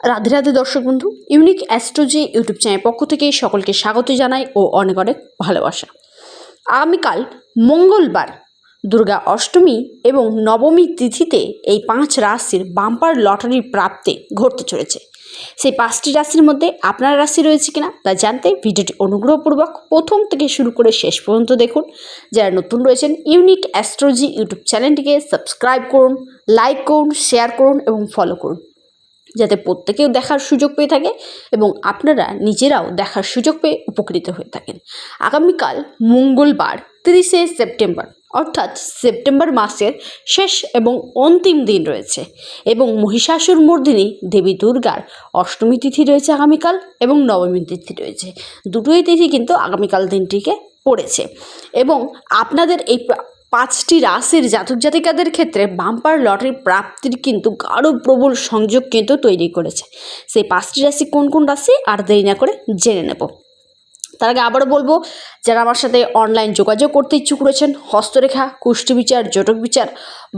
রাধে রাধে দর্শক বন্ধু, unique astrology YouTube channel পক্ষ থেকে সকলকে স্বাগত জানাই ও অনেক অনেক ভালোবাসা। আগামীকাল মঙ্গলবার, দুর্গা অষ্টমী এবং নবমী তিথিতে এই পাঁচ রাশির বাম্পার লটারির প্রাপ্তে ঘটতে চলেছে। সেই পাঁচটি রাশির মধ্যে আপনার রাশি রয়েছে কিনা তা জানতে ভিডিওটি অনুগ্রহপূর্বক প্রথম থেকে শুরু করে শেষ পর্যন্ত দেখুন। যারা নতুন রয়েছেন, ইউনিক অ্যাস্ট্রোজি ইউটিউব চ্যানেলটিকে সাবস্ক্রাইব করুন, লাইক করুন, শেয়ার করুন এবং ফলো করুন। যাতে প্রত্যেকেও দেখার সুযোগ পেয়ে থাকে এবং আপনারা নিজেরাও দেখার সুযোগ পেয়ে উপকৃত হয়ে থাকেন। আগামীকাল মঙ্গলবার, তিরিশে সেপ্টেম্বর, অর্থাৎ সেপ্টেম্বর মাসের শেষ এবং অন্তিম দিন রয়েছে এবং মহিষাসুর মর্দিনী দেবী দুর্গার অষ্টমী তিথি রয়েছে আগামীকাল এবং নবমী তিথি রয়েছে। দুটোই তিথি কিন্তু আগামীকাল দিনটিকে পড়েছে এবং আপনাদের এই পাঁচটি রাশির জাতক জাতিকাদের ক্ষেত্রে বাম্পার লটারি প্রাপ্তির কিন্তু আরও প্রবল সংযোগ কিন্তু তৈরি করেছে। সেই পাঁচটি রাশি কোন কোন রাশি? আর দেরি না করে জেনে নেব। তার আগে আবারও বলব, যারা আমার সাথে অনলাইন যোগাযোগ করতে ইচ্ছুক রয়েছেন, হস্তরেখা কুষ্টি বিচার জটক বিচার,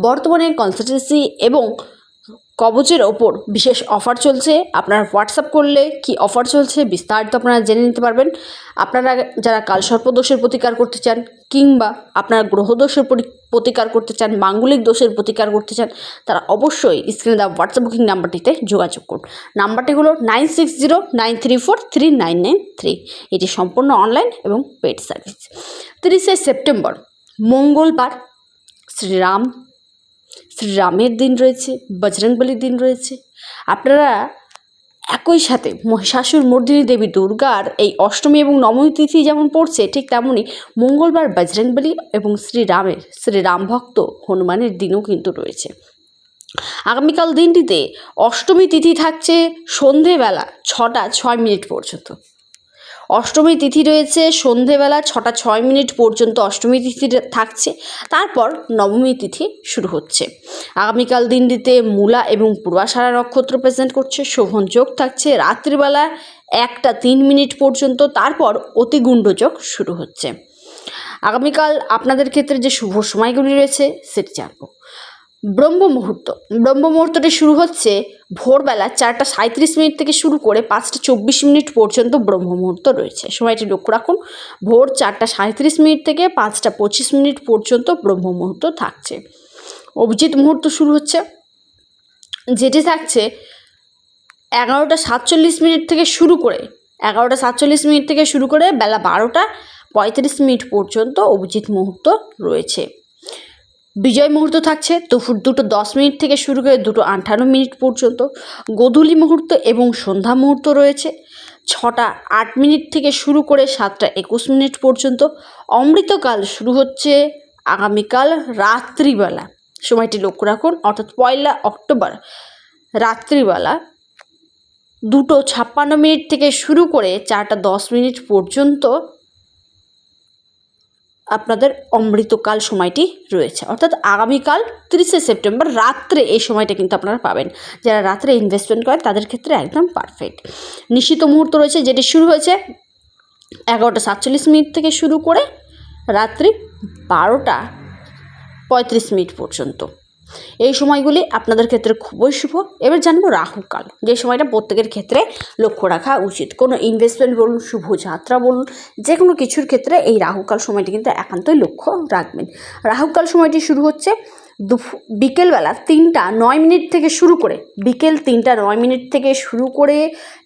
বর্তমানে কনসালটেন্সি এবং কবচের ওপর বিশেষ অফার চলছে। আপনারা হোয়াটসঅ্যাপ করলে কি অফার চলছে বিস্তারিত আপনারা জেনে নিতে পারবেন। আপনারা যারা কালসর্প দোষের প্রতিকার করতে চান কিংবা আপনারা গ্রহদোষের পরি- প্রতিকার করতে চান, মাঙ্গলিক দোষের প্রতিকার করতে চান, তারা অবশ্যই স্ক্রিনে দেওয়া হোয়াটসঅ্যাপ বুকিং নাম্বারটিতে যোগাযোগ করুন। নাম্বারটি হলো nine six zero, nine three four, three nine nine three. এটি সম্পূর্ণ অনলাইন এবং পেড সার্ভিস। তিরিশে সেপ্টেম্বর, মঙ্গলবার, শ্রীরাম শ্রীরামের দিন রয়েছে, বজরংবলির দিন রয়েছে। আপনারা একই সাথে মহিষাসুর মর্দিনী দেবী দুর্গার এই অষ্টমী এবং নবমী তিথি যেমন পড়ছে, ঠিক তেমনই মঙ্গলবার বজরংবলী এবং শ্রীরামের শ্রীরাম ভক্ত হনুমানের দিনও কিন্তু রয়েছে। আগামীকাল দিনটিতে অষ্টমী তিথি থাকছে সন্ধেবেলা ছটা, ছয় মিনিট পর্যন্ত। অষ্টমী তিথি রয়েছে, সন্ধেবেলা ছটা ছয় মিনিট পর্যন্ত অষ্টমী তিথি থাকছে। তারপর নবমী তিথি শুরু হচ্ছে। আগামীকাল দিনটিতে মূলা এবং পূর্বাশারা নক্ষত্র প্রেজেন্ট করছে। শোভন যোগ থাকছে। রাত্রিবেলা একটা তিন মিনিট পর্যন্ত তারপর অতিগুণ্ড যোগ শুরু হচ্ছে। আগামীকাল আপনাদের ক্ষেত্রে যে শুভ সময়গুলি রয়েছে, সেটি জানব। ব্রহ্ম মুহূর্ত ব্রহ্ম মুহূর্তটি শুরু হচ্ছে ভোরবেলা চারটা সাঁত্রিশ মিনিট থেকে শুরু করে পাঁচটা চব্বিশ মিনিট পর্যন্ত ব্রহ্ম মুহূর্ত রয়েছে। সময়টি লক্ষ্য রাখুন, ভোর চারটা সাঁত্রিশ মিনিট থেকে পাঁচটা পঁচিশ মিনিট পর্যন্ত ব্রহ্ম মুহূর্ত থাকছে। অভিজিৎ মুহূর্ত শুরু হচ্ছে, যেটি থাকছে এগারোটা সাতচল্লিশ মিনিট থেকে শুরু করে, এগারোটা সাতচল্লিশ মিনিট থেকে শুরু করে বেলা বারোটা পঁয়ত্রিশ মিনিট পর্যন্ত অভিজিৎ মুহূর্ত রয়েছে। বিজয় মুহূর্ত থাকছে দুপুর দুটো দশ মিনিট থেকে শুরু করে দুটো আটান্ন মিনিট পর্যন্ত। গোধূলি মুহূর্ত এবং সন্ধ্যা মুহূর্ত রয়েছে। ছটা আট মিনিট থেকে শুরু করে সাতটা একুশ মিনিট পর্যন্ত। অমৃতকাল শুরু হচ্ছে আগামীকাল রাত্রিবেলা। সময়টি লক্ষ্য রাখুন, অর্থাৎ পয়লা অক্টোবর রাত্রিবেলা দুটো ছাপ্পান্ন মিনিট থেকে শুরু করে চারটা দশ মিনিট পর্যন্ত আপনাদের অমৃতকাল সময়টি রয়েছে। অর্থাৎ আগামীকাল তিরিশে সেপ্টেম্বর রাত্রে এই সময়টা কিন্তু আপনারা পাবেন। যারা রাত্রে ইনভেস্টমেন্ট করেন, তাদের ক্ষেত্রে একদম পারফেক্ট নিশ্চিত মুহূর্ত রয়েছে, যেটি শুরু হয়েছে এগারোটা সাতচল্লিশ মিনিট থেকে শুরু করে রাত্রি বারোটা পঁয়ত্রিশ মিনিট পর্যন্ত। এই সময়গুলি আপনাদের ক্ষেত্রে খুবই শুভ। এবার জানব রাহুকাল। যে সময়টা প্রত্যেকের ক্ষেত্রে লক্ষ্য রাখা উচিত। কোনো ইনভেস্টমেন্ট বলুন, শুভ যাত্রা বলুন যে কোনো কিছুর ক্ষেত্রে এই রাহুকাল সময়টি কিন্তু একান্তই লক্ষ্য রাখবেন। রাহুকাল সময়টি শুরু হচ্ছে বিকেলবেলা তিনটা নয় মিনিট থেকে শুরু করে, বিকেল তিনটা নয় মিনিট থেকে শুরু করে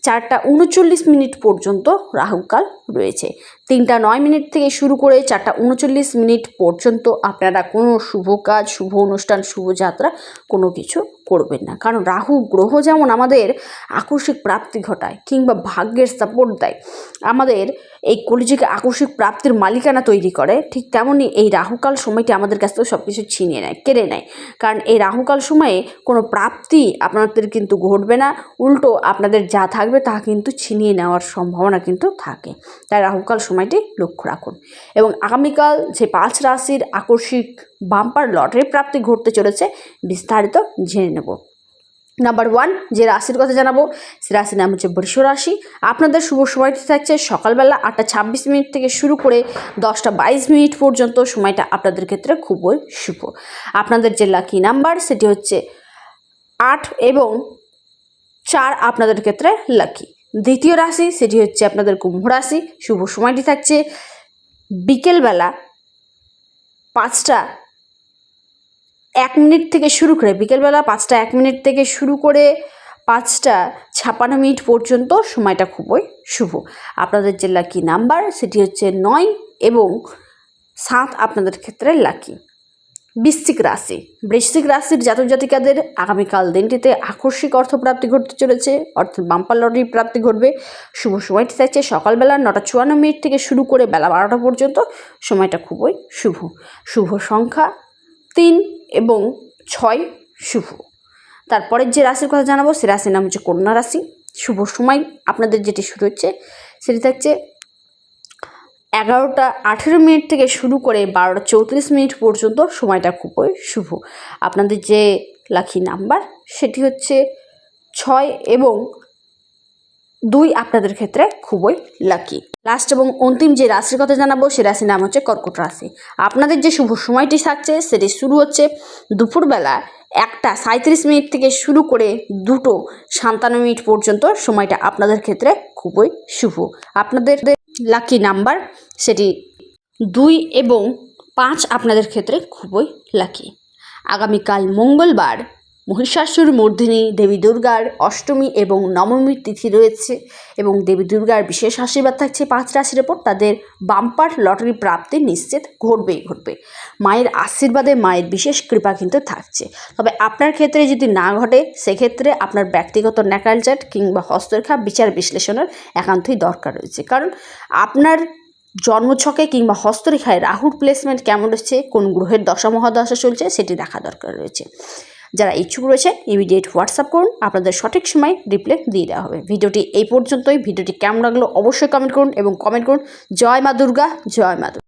চারটা উনচল্লিশ মিনিট পর্যন্ত রাহুকাল রয়েছে। তিনটা নয় মিনিট থেকে শুরু করে চারটা উনচল্লিশ মিনিট পর্যন্ত আপনারা কোনো শুভ কাজ, শুভ অনুষ্ঠান শুভযাত্রা কোনো কিছু করবেন না। কারণ রাহু গ্রহ যেমন আমাদের আকস্মিক প্রাপ্তি ঘটায় কিংবা ভাগ্যের সাপোর্ট দেয়, আমাদের এই কলিযুগে আকস্মিক প্রাপ্তির মালিকানা তৈরি করে, ঠিক তেমনই এই রাহুকাল সময়টি আমাদের কাছ থেকে সব কিছু ছিনিয়ে নেয়, কেড়ে নেয়। কারণ এই রাহুকাল সময়ে কোনো প্রাপ্তি আপনাদের কিন্তু ঘটবে না, উল্টো আপনাদের যা থাকবে তা কিন্তু ছিনিয়ে নেওয়ার সম্ভাবনা কিন্তু থাকে। তাই রাহুকাল সময়টি লক্ষ্য রাখুন। এবং আগামীকাল যে পাঁচ রাশির আকস্মিক বাম্পার লটারি প্রাপ্তি ঘটতে চলেছে, বিস্তারিত জেনে নেব। নাম্বার ওয়ান যে রাশির কথা জানাব, সে রাশির নাম হচ্ছে বৃষ রাশি। আপনাদের শুভ সময়টি থাকছে সকালবেলা আটটা ছাব্বিশ মিনিট থেকে শুরু করে দশটা বাইশ মিনিট পর্যন্ত। সময়টা আপনাদের ক্ষেত্রে খুবই শুভ। আপনাদের যে লাকি নাম্বার সেটি হচ্ছে আট এবং চার আপনাদের ক্ষেত্রে লাকি দ্বিতীয় রাশি, সেটি হচ্ছে আপনাদের কুম্ভ রাশি। শুভ সময়টি থাকছে বিকেলবেলা পাঁচটা এক মিনিট থেকে শুরু করে, বিকেলবেলা পাঁচটা এক মিনিট থেকে শুরু করে পাঁচটা ছাপান্ন মিনিট পর্যন্ত সময়টা খুবই শুভ। আপনাদের যে লাকি নাম্বার সেটি হচ্ছে নয় এবং সাত আপনাদের ক্ষেত্রে লাকি বৃশ্চিক রাশি। বৃশ্চিক রাশির জাতক জাতিকাদের আগামীকাল দিনটিতে আকস্মিক অর্থপ্রাপ্তি ঘটতে চলেছে, অর্থাৎ বাম্পার লটারি প্রাপ্তি ঘটবে। শুভ সময়টি থাকছে সকালবেলা নটা চুয়ান্ন মিনিট থেকে শুরু করে বেলা বারোটা পর্যন্ত। সময়টা খুবই শুভ। শুভ সংখ্যা তিন এবং ছয় শুভ। তারপরের যে রাশির কথা জানাব, সে রাশির নাম হচ্ছে কন্যা রাশি। শুভ সময় আপনাদের যেটি শুরু হচ্ছে, সেটি থাকছে এগারোটা আঠেরো মিনিট থেকে শুরু করে বারোটা চৌত্রিশ মিনিট পর্যন্ত সময়টা খুবই শুভ। আপনাদের যে লাকি নাম্বার সেটি হচ্ছে ছয় এবং দুই আপনাদের ক্ষেত্রে খুবই লাকি লাস্ট এবং অন্তিম যে রাশির কথা জানাব সে রাশির নাম হচ্ছে কর্কট রাশি। আপনাদের যে শুভ সময়টি থাকছে সেটি শুরু হচ্ছে দুপুরবেলা একটা সাঁত্রিশ মিনিট থেকে শুরু করে দুটো সাতান্ন মিনিট পর্যন্ত সময়টা আপনাদের ক্ষেত্রে খুবই শুভ। আপনাদের লাকি নাম্বার সেটি দুই এবং পাঁচ আপনাদের ক্ষেত্রে খুবই লাকি আগামীকাল মঙ্গলবার মহিষাসুর মর্দিনী, দেবী দুর্গার অষ্টমী এবং নবমীর তিথি রয়েছে এবং দেবী দুর্গার বিশেষ আশীর্বাদ থাকছে পাঁচ রাশির ওপর। তাদের বাম্পার লটারি প্রাপ্তি নিশ্চিত ঘটবেই ঘটবে। মায়ের আশীর্বাদে মায়ের বিশেষ কৃপা কিন্তু থাকছে। তবে আপনার ক্ষেত্রে যদি না ঘটে, সেক্ষেত্রে আপনার ব্যক্তিগত ন্যাকাল চার্ট কিংবা হস্তরেখা বিচার বিশ্লেষণের একান্তই দরকার রয়েছে। কারণ আপনার জন্মছকে কিংবা হস্তরেখায় রাহুর প্লেসমেন্ট কেমন রয়েছে, কোন গ্রহের দশা মহাদশা চলছে, সেটি দেখা দরকার রয়েছে। যারা ইচ্ছুক রয়েছে ইমিডিয়েট হোয়াটসঅ্যাপ করুন। আপনাদের সঠিক সময় রিপ্লাই দিয়ে দেওয়া হবে। ভিডিওটি এই পর্যন্তই। ভিডিওটি কেমন লাগল অবশ্যই কমেন্ট করুন এবং কমেন্ট করুন। জয় মা দুর্গা, জয় মা দুর্গা।